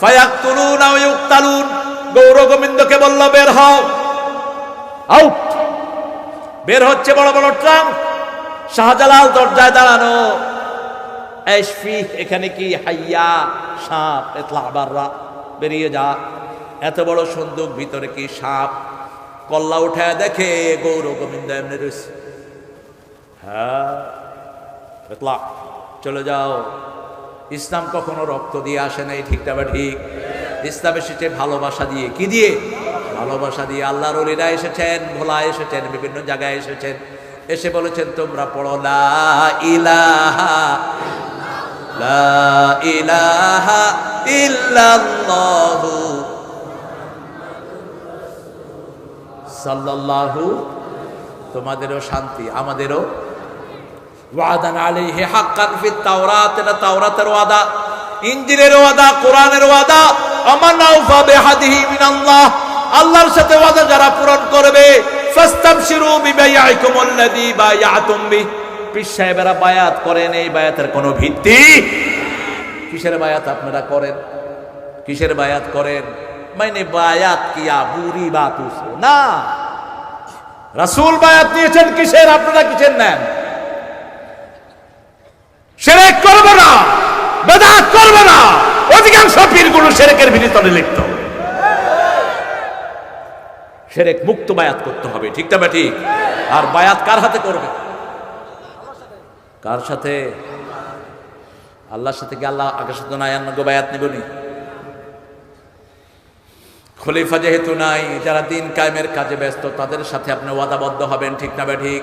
ফায়াকতুলুন আও ইউক্তালুন। গৌর গোবিন্দকে বলল, বের হও। আউট! বের হচ্ছে বড় বড় ট্রাম। শাহজালাল, দরজায় দাঁড়ানো। এসফি এখানে কি হাইয়া, সাপ? এতলা বাররা বেরিয়ে যা। এত বড় সন্দুক, ভিতরে কি সাপ? কল্লা উঠায় দেখে গৌর গোবিন্দ এমনি রয়েছে হ্যাঁ চলে যাও। ইসলাম কখনো রক্ত দিয়ে আসে নাই ঠিকটা বা ঠিক? ইসলাম এসেছে ভালোবাসা দিয়ে। কি দিয়ে? ভালোবাসা দিয়ে। আল্লাহর অলিরা এসেছেন, ভোলা এসেছেন, বিভিন্ন জায়গায় এসেছেন। এসে বলেছেন, তোমরা পড়ো, লা ইলাহা লা ইলাহা ইল্লাল্লাহু সাল্লাল্লাহু। তোমাদেরও শান্তি, আমাদেরও ওয়াদান আলাইহি হাক্কান ফিত তাওরাত এটা তাওরাতের ওয়াদা, ইনজিলের ওয়াদা, কোরআনের ওয়াদা আমার নাউফা বিহাদিহি মিনাল্লাহ, আল্লাহর সাথে ওয়াদা যারা পূরণ করবে, ফাস্তাবশিরু বিবাইআইকুম আল্লাযী বায়াতুম বি পীর সাহেবেরা বায়াত করেন, এই বায়াতের কোনো ভিত্তি? কিসের বায়াত আপনারা করেন? কিসের বায়াত করেন? মানে বায়াত কিয়া বুরি বাত উসে না। রাসূল বায়াত নিয়েছেন কিসের? আপনারা কিসের নেন? সেরেক করব না, বেদাত করব না। অধিকাংশ পীরগুলো সেরেকের ভিতরে লিপ্ত। সেরেক মুক্ত বায়াত করতে হবে, ঠিক না ঠিক আর বায়াত কার হাতে করবে? কার সাথে? আল্লাহর সাথে কি আল্লাহ আকাশ তো নাই অন্য বায়াত নিবনি খলিফা যেহেতু নাই, যারা দিন কায়েমের কাজে ব্যস্ত, তাদের সাথে আপনি ওয়াদাবদ্ধ হবেন, ঠিক না ঠিক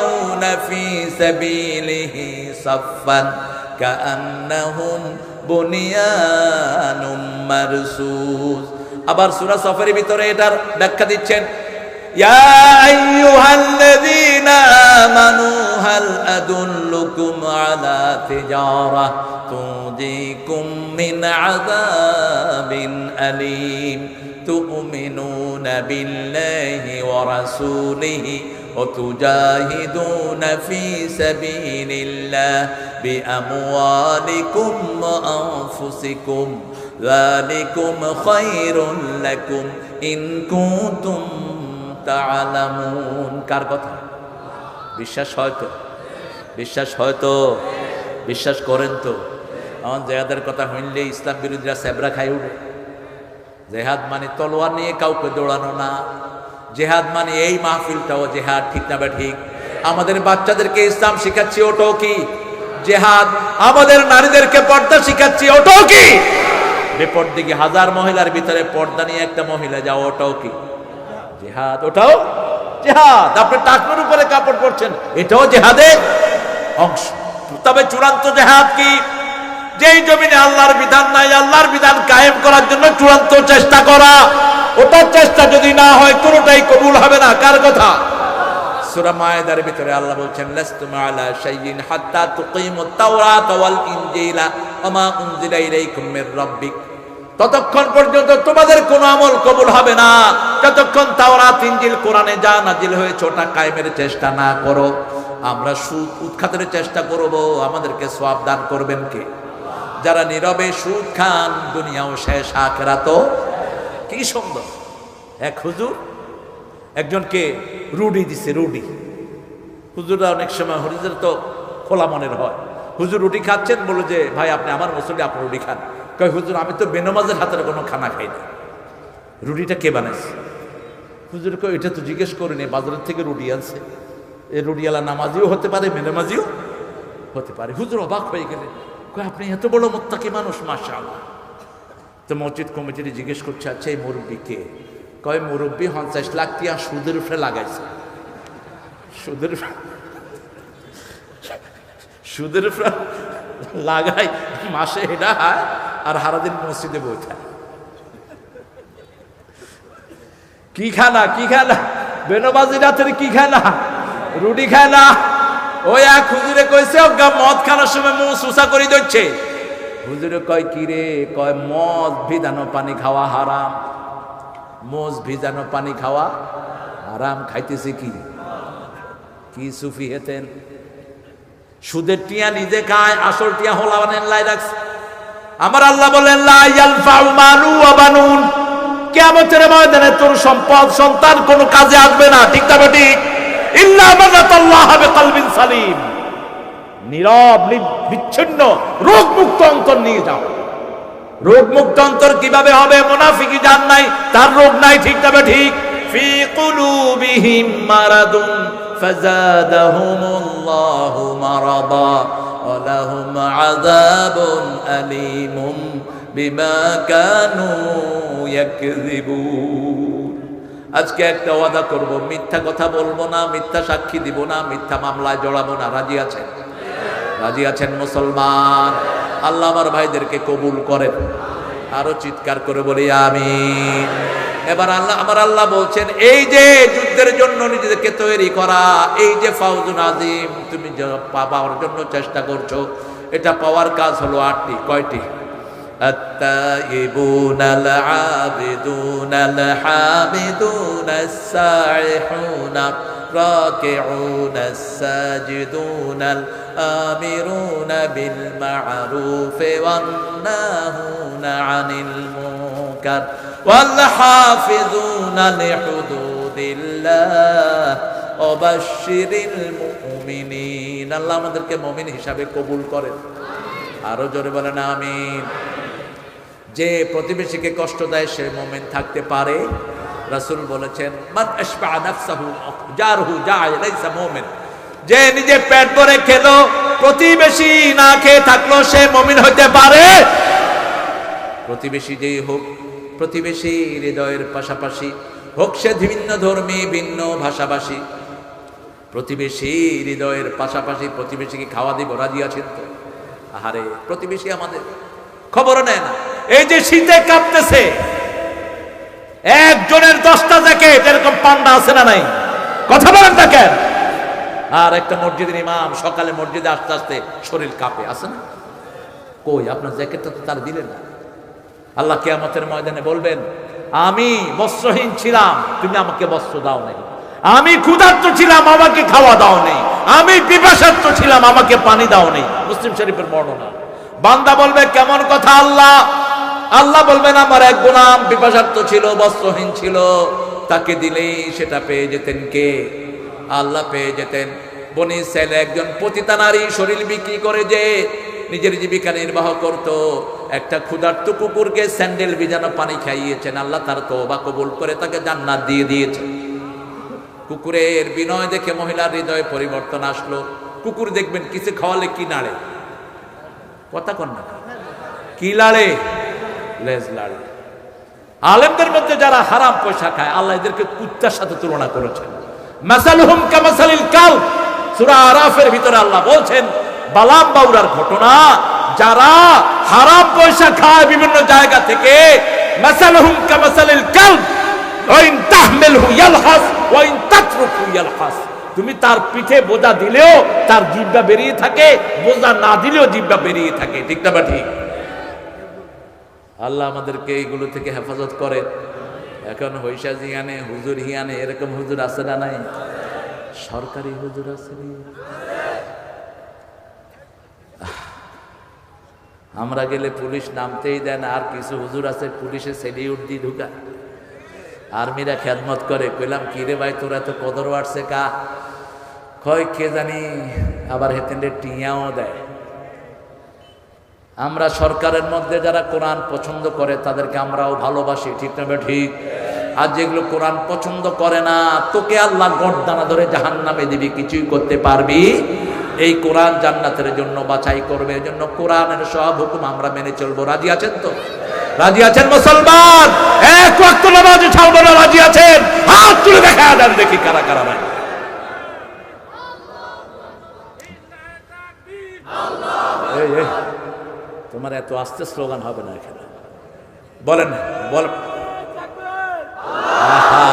ইউকাতিলুনা ফি সাবিলিহি সাফফান কাআন্নাহুম বুনিয়ানুম মারসুস আবার সূরা সফের ভিতরে এটার ব্যাখ্যা দিচ্ছেন يا أيها الذين آمنوا هل أدلكم على تجارة تنجيكم من عذاب أليم تؤمنون بالله ورسوله وتجاهدون في سبيل الله بأموالكم وأنفسكم ذلكم خير لكم إن كنتم তালামুন কার কথা বিশ্বাস হয়তো বিশ্বাস হয়তো বিশ্বাস করেন তো আমার জেহাদের কথা হইলে ইসলাম বিরোধীরা সেবরা খাই উঠে জেহাদ মানে তলোয়ার নিয়ে কাউকে দৌড়ানো না। জেহাদ মানে এই মাহফিলটাও জেহাদ, ঠিক না ঠিক? আমাদের বাচ্চাদেরকে ইসলাম শিখাচ্ছি, ওটাও কি? জেহাদ, আমাদের নারীদেরকে পর্দা শিখাচ্ছি, ওটাও কি? বেপর্দিকে হাজার মহিলার ভিতরে পর্দা নিয়ে একটা মহিলা যাও ওটাও কি? জেহাদ, ওটাও? জেহাদ, আপনি টাকনোর উপরে কাপড় পরছেন, এটাও জেহাদের অংশ। তবে চূড়ান্ত জেহাদ কি? যেই জমিনে আল্লাহর বিধান নাই, আল্লাহর বিধান কায়েম করার জন্য চূড়ান্ত চেষ্টা করা। ওটার চেষ্টা যদি না হয়, কোনোটাই কবুল হবে না। কার কথা? সূরা মায়েদার ভিতরে আল্লাহ বলছেন লাস্তুম আলা শাইইন হাত্তা তুকিমুত ততক্ষণ পর্যন্ত তোমাদের কোনো আমল কবুল হবে না। যতক্ষণ তাওরাত, ইনজিল, কোরআনে যা নাজিল হয়েছে, ওটা কায়েমের চেষ্টা না করো। আমরা সুদ উৎখাতের চেষ্টা করব। আমাদেরকে সওয়াব দান করবেন কে? যারা নীরবে সুদ খান, দুনিয়াও শেষ আখেরাতো কি সুন্দর। এক হুজুর, একজনকে রুডি দিছে, রুডি। হুজুররা অনেক সময় হুজুর তো খোলা মনের হয়। হুজুর রুটি খাচ্ছেন, বলে যে, ভাই, আপনি আমার মুসলি আপনি রুটি খান। কয়, হুজুর, আমি তো বেনমাজের হাতের কোনো খানা খাই না। রুটিটা কে বানাইছে? হুজুর কয়, এটা তো জিজ্ঞেস করিনি বাজারের থেকে রুটি আনছে। এই রুটিওয়ালা নামাজিও হতে পারে, বেনামাজিও হতে পারে। হুজুর অবাক হয়ে গেলে কয় আপনি এত বড় মোত্তাকি মানুষ মাসা তো মসজিদ কমিটির জিজ্ঞেস করছে আচ্ছা এই মুরব্বী কে? কয়, মুরব্বী পঞ্চাশ লাখ টিয়া সুদের উপরে লাগাইছে। সুদের সুদের উপরে লাগাই, মাসে এটা হয় আর সারাদিন মসজিদে বই খায় কি খায় না কি খায় না বেনবাজি রাতের কি খায় না রুটি খায় না ওই এক হুজুরে কইছে অজ্ঞা মদ খাওয়ার সময় মুখ সুসা করে দিচ্ছে হুজুরে কয়, কি রে? কয়, মদ ভিজানো পানি খাওয়া হারাম। মোজ ভিজানো পানি খাওয়া হারাম, খাইতেছে কি? কি সুফি হেতেন। সুদের টিয়া নিজে খায়, আসল টিয়া হোলাবানের লাই রাখছে। আমার আল্লাহ বলেন, লা ইয়ালফাউ মালু ওয়া বানুন। কিয়ামতের ময়দানে তোর সম্পদ, সন্তান কোনো কাজে আসবে না, ঠিক না ঠিক সালিম। নীরব বিচ্ছিন্ন রোগ মুক্ত অন্তর নিয়ে যাও। রোগ মুক্ত অন্তর কীভাবে হবে? মোনাফিকি যান নাই, তার রোগ নাই, ঠিক তবে ঠিক? ফি কুলুবিহিম মারাদুন, ফাজাদাহুমুল্লাহু মারাদা ওয়া লাহুম আযাবুন আলীমুম বিমা কানু ইয়াকযিবুন। আজকে একটা ওয়াদা করব, মিথ্যা কথা বলব না, মিথ্যা সাক্ষী দিব না, মিথ্যা মামলায় জড়াবো না। রাজি আছেন? রাজি আছেন মুসলমান? আল্লাহ আমার ভাইদেরকে কবুল করেন। আরও চিৎকার করে বলি আমি এবার আল্লাহ, আমার আল্লাহ বলছেন, এই যে যুদ্ধের জন্য নিজেদেরকে তৈরি করা, এই যে ফাউজুন আজিম, তুমি পাওয়ার জন্য চেষ্টা করছ। এটা পাওয়ার কাজ হলো আটটি, কয়টি? التائبون العابدون الحامدون السائحون الراكعون الساجدون الآمرون بالمعروف والناهون عن المنكر والحافظون لحدود الله وبشر المؤمنين আল্লাহ আমাদেরকে মুমিন হিসাবে কবুল করেন আরও জোরে বলেন, আমিন। যে প্রতিবেশীকে কষ্ট দেয়, সে মোমেন থাকতে পারে। রাসুল বলেছেন যে নিজে পেট ভরে খেলো, প্রতিবেশী না খেয়ে থাকল, সে মুমিন হতে পারে। প্রতিবেশী যেই হোক, প্রতিবেশী হৃদয়ের পাশাপাশি হোক সে ভিন্ন ধর্মী, ভিন্ন ভাষাভাষী, প্রতিবেশী হৃদয়ের পাশাপাশি প্রতিবেশীকে খাওয়া দিব, রাজি আছেন তো? আহারে, প্রতিবেশী আমাদের। খবর নেয় না। এই যে শীতে কাঁপতেছে, একজনের দশটা জ্যাকেট, এরকম পান্ডা আছে না নাই? কথা বলেন দেখেন আর একটা মসজিদের ইমাম সকালে মসজিদে আসতে আসতে শরীর কাঁপে, আছে না? কই, আপনার জ্যাকেটটা তো তার দিলেন না। আল্লাহ কেয়ামতের ময়দানে বলবেন, আমি বস্ত্রহীন ছিলাম, তুমি আমাকে বস্ত্র দাও নাই। আমি ক্ষুধার্ত ছিলাম, আমাকে খাওয়া দাও নেই। আমি পিপাসার্ত ছিলাম, আমাকে পানি দাও নেই মুসলিম শরীফের বর্ণনা। বান্দা বলবে, কেমন কথা আল্লাহ? আল্লাহ বলবেন, আমার এক গোলাম পিপাসার্ত ছিল, বস্ত্রহীন ছিল। তাকে দিলেই সেটা পেয়ে যেতেন কে? আল্লাহ পেয়ে যেতেন। বনি ছেলে একজন পতিতা নারী, শরীর বিক্রি করে যে নিজের জীবিকা নির্বাহ করত। একটা ক্ষুধার্ত কুকুরকে স্যান্ডেল ভিজানো পানি খাইয়েছেন। আল্লাহ তার তোবা কবুল করে তাকে জান্নাত দিয়ে দিয়েছে কুকুরের বিনয় দেখে মহিলার হৃদয়ে পরিবর্তন আসলো। কুকুর দেখবেন কিছু খাওয়ালে, কি নাড়ে? কথা কন না। কি লাড়ে? লেজ লাড়ে। আলেমদের মধ্যে যারা হারাম পয়সা খায়, আল্লাহ এদেরকে কুত্তার সাথে তুলনা করেছেন। মাসালুহুম কামাসালিল কাল। সূরা আরাফের ভিতরে আল্লাহ বলছেন বালাম বাউরার ঘটনা, যারা হারাম পয়সা খায় বিভিন্ন জায়গা থেকে, মাসালুহুম কামাসালিল কাল তুমি তার পিঠে বোঝা দিলেও তার জিব্বা বেরিয়ে থাকে, বোঝা না দিলেও জিব্বা বেরিয়ে থাকে। ঠিক না বা ঠিক? আল্লাহ আমাদেরকে এইগুলো থেকে হেফাজত করে। এখন হইসা জিয়ানে হুজুর হিয়ানে এরকম হুজুর আছে না নাই? সরকারি হুজুর আছে আমরা গেলে পুলিশ নামতেই দেন আর কিছু হুজুর আছে, পুলিশে সেলিউট দিয়ে ঢুকায়। আর্মিরা খেদমত করে, কইলাম কি রে ভাই, তোরা তো কদর বাড়ছে কা? কয়, কে জানি, আবার হেতেন্ডে টিয়াও দেয়। আমরা সরকারের মধ্যে যারা কোরআন পছন্দ করে, তাদেরকে আমরাও ভালোবাসি, ঠিক না ঠিক। আর যেগুলো কোরআন পছন্দ করে না, তোকে আল্লাহ গড়দানা ধরে জাহান নামে দিবি, কিছুই করতে পারবি? এই কোরআন জান্নাতের জন্য বাছাই করবে জন্য কোরআনের সব হুকুম আমরা মেনে চলবো। রাজি আছেন তো? রাজি আছেন মুসলমান? এক ওয়াক্ত নামাজ ছাড়বো না রাজি আছেন? হাত তুলে দেখা দেন দেখি কারা কারা নাই তোমার এত আস্তে স্লোগান হবে না এখানে। বলেন, বল আহা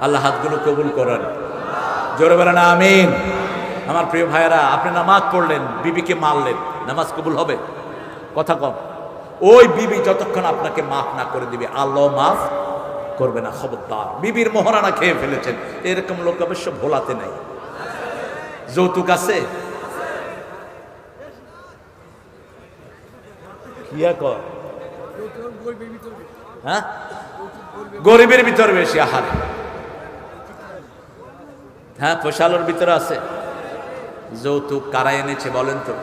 আল্লাহ হাতগুলো কবুল করেন। জোরে বলেন, আমিন। আমার প্রিয় ভাইয়েরা, আপনি নামাজ পড়লেন, বিবিকে মারলেন, নামাজ কবুল হবে? কথা কম। ওই বিবি যতক্ষণ আপনাকে মাফ না করে দিবে, আল্লাহ মাফ করবে না, খবরদার। বিবির মোহরানা খেয়ে ফেলেছেন। এরকম লোক অবশ্য ভোলাতে নাই। যৌতুক আছে? হ্যাঁ? গরিবের ভিতরে বেশি, আহার। হ্যাঁ পোশালোর ভিতরে আছে। যৌতুক কারা এনেছে বলেন তো?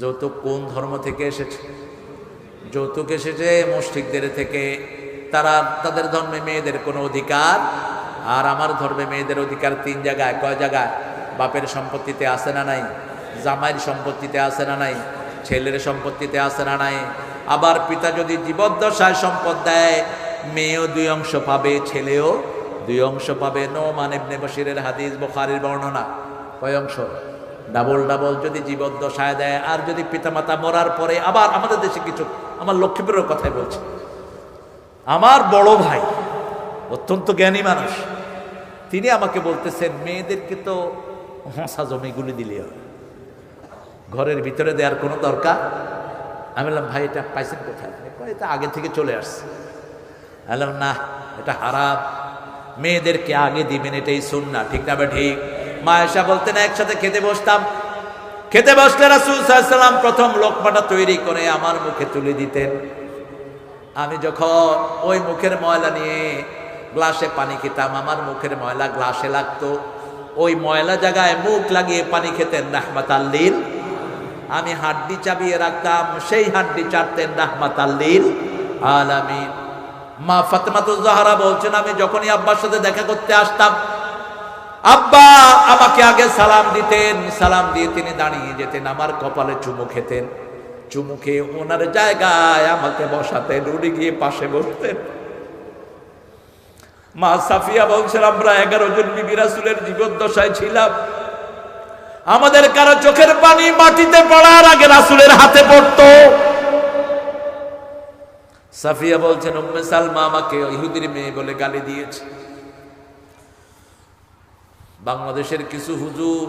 যৌতুক কোন ধর্ম থেকে এসেছে? যৌতুক এসেছে মুষ্টিকদের থেকে। তারা তাদের ধর্মে মেয়েদের কোনো অধিকার, আর আমার ধর্মে মেয়েদের অধিকার তিন জায়গায়। কয় জায়গায়? বাপের সম্পত্তিতে আছে না নাই? জামাইয়ের সম্পত্তিতে আছে না নাই? ছেলের সম্পত্তিতে আছে না নাই? আবার পিতা যদি জীবদ্দশায় সম্পদ দেয়, মেয়েও দুই অংশ পাবে, ছেলেও দুই অংশ পাবে নো মানে বশিরের হাদিস বোখারির বর্ণনা। কয় অংশ? ডাবল ডাবল যদি জীবদ্দশায় দেয়, আর যদি পিতামাতা মরার পরে আবার আমাদের দেশে কিছু আমার লক্ষ্মীপুরের কথাই বলছে। আমার বড় ভাই অত্যন্ত জ্ঞানী মানুষ, তিনি আমাকে বলতেছেন, মেয়েদেরকে তো হাসা জমিগুলি দিলে ঘরের ভিতরে দেওয়ার কোনো দরকার? আমি বললাম, ভাই, এটা পাইছেন কোথায়? এটা আগে থেকে চলে আসছে। বললাম, না, এটা হারাম। মেয়েদেরকে আগে দিবেন, এটাই না ঠিক না ঠিক মা এসা বলতেন, একসাথে খেতে বসতাম। খেতে বসলে রাসুল সাল্লাম প্রথম লোকমাটা তৈরি করে আমার মুখে তুলে দিতেন। আমি যখন ওই মুখের ময়লা নিয়ে গ্লাসে পানি খেতাম, আমার মুখের ময়লা গ্লাসে লাগতো। ওই ময়লা জায়গায় মুখ লাগিয়ে পানি খেতেন রাহমাত আল্লিল আমি হাড্ডি চাবিয়ে রাখতাম, সেই হাড্ডি চাটতেন রাহমাত আল্লিল আলামিন। মা ফাতেমাতুজ জাহরা বলছেন, আমি যখনই আব্বার সাথে দেখা করতে আসতাম, আব্বা আমাকে আগে সালাম দিতেন, সালাম দিয়ে তিনি দাঁড়িয়ে যেতেন, আমার কপালে চুমু খেতেন। চুমু খেয়ে ওনার জায়গায় আমাকে বসাতেন, উনি গিয়ে পাশে বসতেন। মা সাফিয়া বলছেন, আমরা এগারো জন বিবি রাসুলের জীবদ্দশায় ছিলাম। আমাদের কারও চোখের পানি মাটিতে পড়ার আগে রাসুলের হাতে পড়তো। সাফিয়া বলছেন, উম্মে সালমা আমাকে ইহুদির মেয়ে বলে গালি দিয়েছে। বাংলাদেশের কিছু হুজুর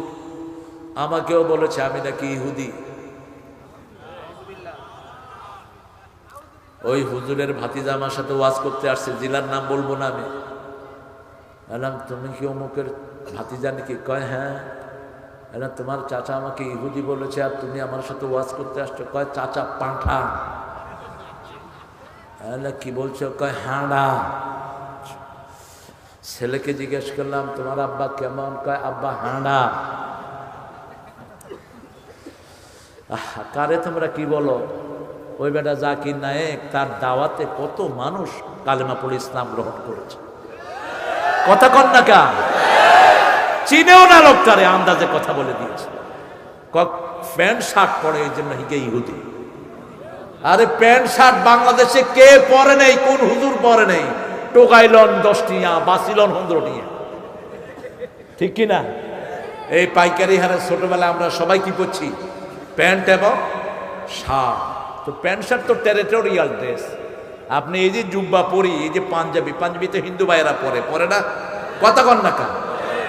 আমাকেও বলেছে, আমি নাকি ইহুদি। ওই হুজুরের ভাতিজা আমার সাথে ওয়াজ করতে আসছে, জেলার নাম বলব না আমি। এলাম তুমি কি অমুকের ভাতিজা নাকি? কয় হ্যাঁ। এলাম তোমার চাচা আমাকে ইহুদি বলেছে আর তুমি আমার সাথে ওয়াজ করতে আসছো। কয়, চাচা পাঁঠা বললাম, কি বলছো? কয় হাঁড়া ছেলেকে জিজ্ঞেস করলাম তোমার আব্বা কেমন? কয় আব্বা হাঁড়া কারে তোমরা কি বলো? ওই বেটা জাকির নায়েক তার দাওয়াতে কত মানুষ কালেমা পড়ে ইসলাম গ্রহণ করেছে। কথা কন না কা চিনেও না লোকটারে আন্দাজে কথা বলে দিয়েছে। প্যান্ট শার্ট পরে এই জন্য হিগে ইহুদি। আরে প্যান্ট, শার্ট বাংলাদেশে কে পরে নেই, কোন হুজুর পরে নেই? টোকাইলন দশটিয়া, বাসিলন হুন্দ্রটিয়া। ঠিক কি না এই পাইকারি হারে ছোটবেলায় আমরা সবাই কি করছি প্যান্ট এবং শার্ট। তো প্যান্ট, শার্ট তো টেরিটোরিয়াল ড্রেস আপনি এই যে জুব্বা পরি, এই যে পাঞ্জাবি পাঞ্জাবি তো হিন্দু ভাইয়েরা পরে পরে না? কথা কন না কেন?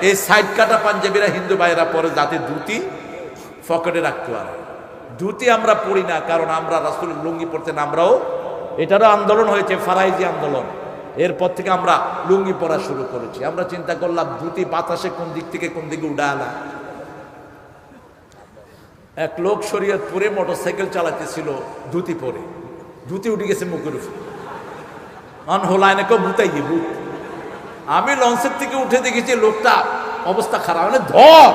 এই সাইড কাটা পাঞ্জাবিরা হিন্দু ভাইয়েরা পরে, যাতে ধুতি পকেটে রাখতে পারে। ধুতি আমরা পড়ি না, কারণ আমরা রাসুল লুঙ্গি পড়তেন আমরাও এটারও আন্দোলন হয়েছে, ফারাইজি আন্দোলন। এরপর থেকে আমরা লুঙ্গি পরা শুরু করেছি। আমরা চিন্তা করলাম, ধুতি বাতাসে কোন দিক থেকে কোন দিকে উড়ালা এক লোক শরীয়তপুরে মোটর সাইকেল চালাতেছিল ধুতি পরে। ধুতি উঠে গেছে মুখের উপর। অন হোলাইনে কেউ ভুতাই দিয়ে ভূত আমি লঞ্চের থেকে উঠে দেখেছি লোকটা অবস্থা খারাপ মানে ধর।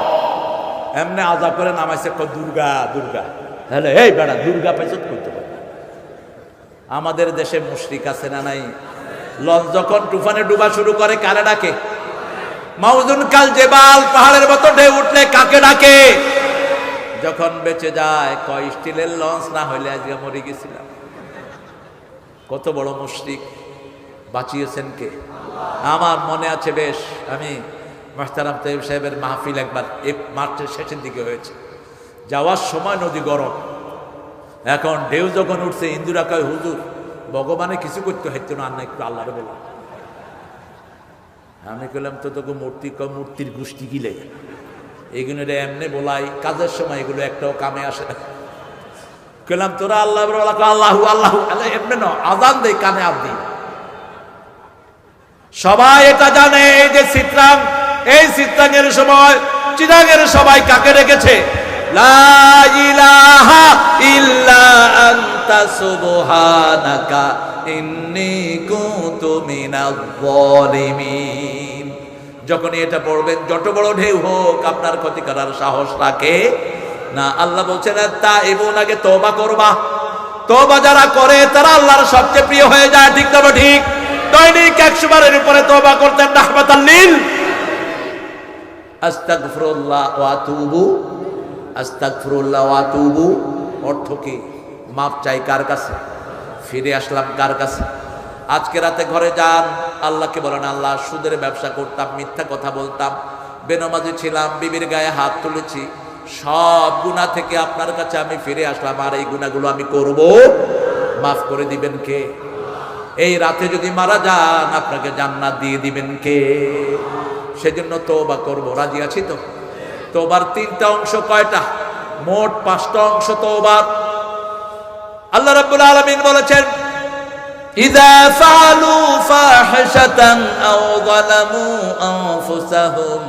এমনি আজা করে নামাইছে দুর্গা দুর্গা। হ্যালো এই বেড়া দুর্গা পেছত করতে পারে আমাদের দেশে মুশরিক আছে না নাই? লঞ্চ যখন তুফানে ডুবা শুরু করে, কারে ডাকে? মাউজুন কাল জেবাল পাহাড়ের মতো ঢেউ উঠলে কাকে ডাকে? যখন বেঁচে যায়, কয়, স্টিলের লঞ্চ না হইলে আজকে মরে গেছিলাম। কত বড় মুশরিক। বাঁচিয়েছেন কে? আমার মনে আছে বেশ, আমি মাস্তারাম তৈব সাহেবের মাহফিল একবার এই মার্চের শেষের দিকে হয়েছে। যাওয়ার সময় নদী গরম। এখন ঢেউ যখন উঠছে, ইন্দুরা কয়, হুজুর, ভগবানে কিছু করতে হইতো না না একটু আল্লাহরে বলো। আমি কইলাম, তো তোকে মূর্তি ক মূর্তির গোষ্ঠী গিলে এগুলো এমনি বলাই, কাজের সময় এগুলো একটাও কামে আসে না। কইলাম, তোরা আল্লাহ আল্লাহু আল্লাহু। এমনি ন আজান দেই, কানে দিই। সবাই এটা জানে, এই যে চিত্রাং, এই চিত্রাঙ্গের সময় চিরাঙের সবাই কাকে রেখেছে লা ইলাহা ইল্লা আনতা সুবহানাকা, ইন্নী কুনতু মিনাজ জালিমিন যখনই এটা পড়বেন, যত বড় ঢেউ হোক, আপনার ক্ষতি করার সাহস রাখে না। আল্লাহ বলছেন তা এবং আগে তওবা করবা। তওবা যারা করে, তারা আল্লাহর সবচেয়ে প্রিয় হয়ে যায়। ঠিক তবে ঠিক? দৈনিক একশো বারের উপরে তওবা করতেন রাহমাতাল্লিল আস্তাগফিরুল্লাহ ওয়া আতুবু আস্তাগফিরুল্লাহ ওয়া আতুবু। অর্থ কি? মাপ চাই কার কাছে? ফিরে আসলাম কার কাছে? আজকে রাতে ঘরে যান। আল্লাহকে বলেন, আল্লাহ, সুদের ব্যবসা করতাম, মিথ্যা কথা বলতাম। বেনমাজি ছিলাম, বিবির গায়ে হাত তুলেছি। সব গুণা থেকে আপনার কাছে আমি ফিরে আসলাম। আর এই গুণাগুলো আমি করব। মাফ করে দিবেন কে? এই রাতে যদি মারা যান, আপনাকে জান্নাত দিয়ে দিবেন কে? সেজন্য তোবা করব। রাজি আছি তো? তোবার তিনটা অংশ কয়টা মোট পাঁচটা অংশ তোবার আল্লাহ রাব্বুল আলামিন বলেছেন إذا فعلوا فاحشة أو ظلموا أنفسهم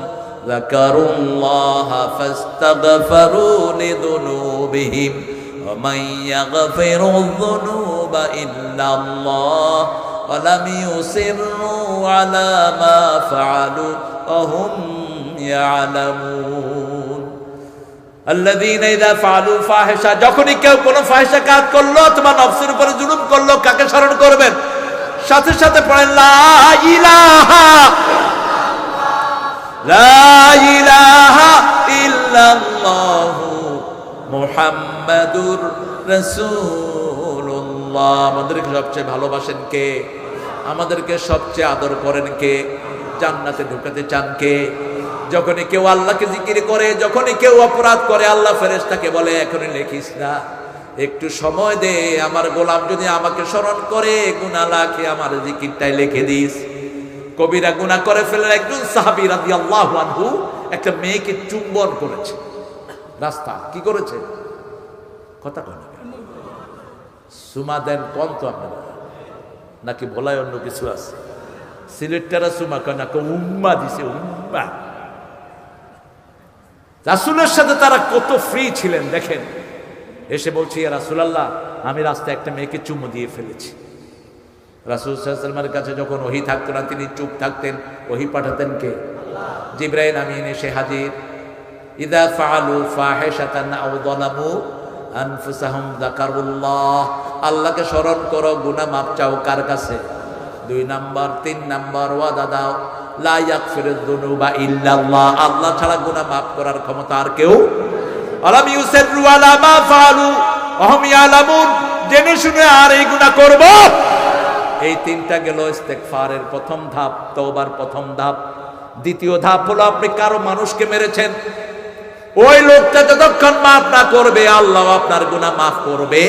ذكروا الله فاستغفروا لذنوبهم ومن يغفر الذنوب إلا الله ولم يصروا على ما فعلوا وهم যখনই কেউ কোনো ফাহেসা কাজ করল তোমার নফসের উপরে জুলুম করল, কাকে স্মরণ করবেন? সাথে সাথে পড়েন মোহাম্মদুর রসুল্লাহ আমাদেরকে সবচেয়ে ভালোবাসেন কে? আমাদেরকে সবচেয়ে আদর করেন কে? জান্নাতে ঢুকাতে চান কে? যখনই কেউ আল্লাহকে জিকির করে, যখনই কেউ অপরাধ করে, আল্লাহ ফেরেশতাকে বলে, এখনই লেখিস না। একটু সময় দে, আমার গোলাম যদি আমাকে স্মরণ করে গুণা লাখে আমার জিকিরটাই লিখে দিস। কবিরা গুণা করে ফেলে একজন সাহাবি রাদি আল্লাহ আনহু একটা মেয়েকে চুম্বন করেছে। রাস্তা, কি করেছে? কথা কেন? সুমা দেন কম তো আপনারা নাকি বলায় অন্য কিছু আছে? সিলেটটারা সুমা কয় না উম্মা দিছে, উম্মা। রাসুলের সাথে তারা কত ফ্রি ছিলেন, দেখেন। এসে বলছি, "ইয়া রাসূলুল্লাহ, আমি রাস্তায় একটা মেয়েকে চুমু দিয়ে ফেলেছি। রাসুল সাল্লামের কাছে যখন ওহি থাকতো না, তিনি চুপ থাকতেন। ওহি পাঠাতেন কে? জিব্রাইল আমিন এসে হাজির। ইদা ফাআলু ফাহিশাতান আল্লাহকে স্মরণ করো, গুনাহ মাপ চাও কার কাছে? দুই নাম্বার, তিন নাম্বার, ওয়াদা দাও। লা ইয়াগফিরুয যুনুবা ইল্লাল্লাহ। আল্লাহ ছাড়া গুনাহ মাফ করার ক্ষমতা আর কেউ আলাম ইউসিরু আলা মা ফাআলু ওয়াহুম ইয়ালামুন। জেনে শুনে আর এই গুনাহ করব? এই তিনটা গেল ইস্তেগফারের প্রথম ধাপ, তওবার প্রথম ধাপ। দ্বিতীয় ধাপ হলো আপনি কারও মানুষকে মেরেছেন। ওই লোকটা যতক্ষণ মাফ না করবে, আল্লাহ আপনার গুনাহ মাফ করবে।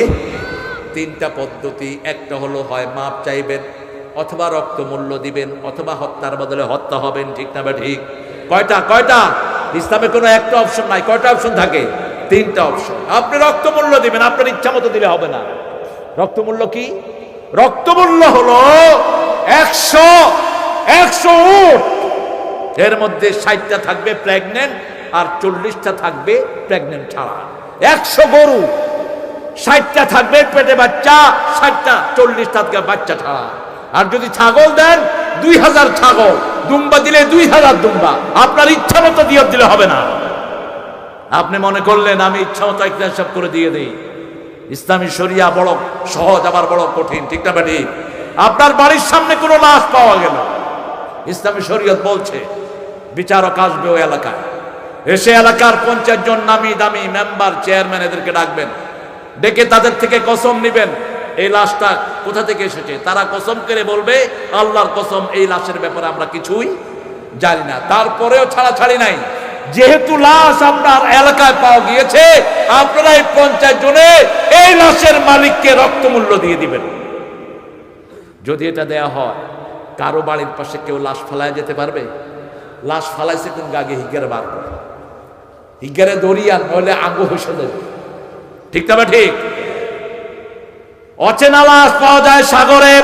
তিনটা পদ্ধতি, একটা হলো হয় মাপ চাইবেন অথবা রক্ত মূল্য দিবেন, অথবা হত্যার বদলে হত্যা হবেন, ঠিক না ঠিক? কয়টা কয়টা? ইসলামে কোনো একটা অপশন নাই। কয়টা অপশন থাকে? তিনটা অপশন আপনি রক্ত মূল্য দিবেন, আপনার ইচ্ছা মতো দিলে হবে না। রক্ত মূল্য কি? রক্ত মূল্য হলো একশো একশো উট। এর মধ্যে ষাটটা থাকবে প্রেগনেন্ট আর চল্লিশটা থাকবে প্রেগনেন্ট ছাড়া। একশো গরু, ষাটটা থাকবে পেটে বাচ্চা, ষাটটা, চল্লিশটা থাকবে বাচ্চা ছাড়া। আর যদি ছাগল দেন, দুই হাজার ছাগল। দুম্বা দিলে দুই হাজার দুম্বা। আপনার ইচ্ছা মতো দিয়ে দিলে হবে না। আপনি মনে করলেন, আমি ইচ্ছা মতো একটা সব করে দিয়ে দিই। ইসলামী শরিয়া বড় সহজ, আবার বড় কঠিন, ঠিক না ঠিক আপনার বাড়ির সামনে কোনো লাশ পাওয়া গেল। ইসলামী শরীয়ত বলছে, বিচারক আসবে ওই এলাকায়। এসে এলাকার পঞ্চাশ জন নামি দামি মেম্বার চেয়ারম্যান এদেরকে ডাকবেন। ডেকে তাদের থেকে কসম নিবেন। এই লাশটা কোথা থেকে এসেছে? তারা কসম করে বলবে, আল্লাহর কসম, এই লাশের ব্যাপারে আমরা কিছুই জানি না। তারপরেও ছাড়াছাড়ি নাই। যেহেতু লাশ আপনার এলাকায় পাওয়া গিয়েছে, আপনারা এই পঞ্চায়েত জনে এই লাশের মালিককে রক্তমূল্য দিয়ে দিবেন। যদি এটা দেয়া হয়, কারও বাড়ির পাশে কেউ লাশ ফেলায় যেতে পারবে? লাশ ফালাইছে কোন গাগে? হিগারে বার করে। হিগারে দরিয়ান নইলে আঙ্গু হেসে দেবে। ঠিক তবে ঠিক? অচেনা লাশ পাওয়া যায় সাগরে।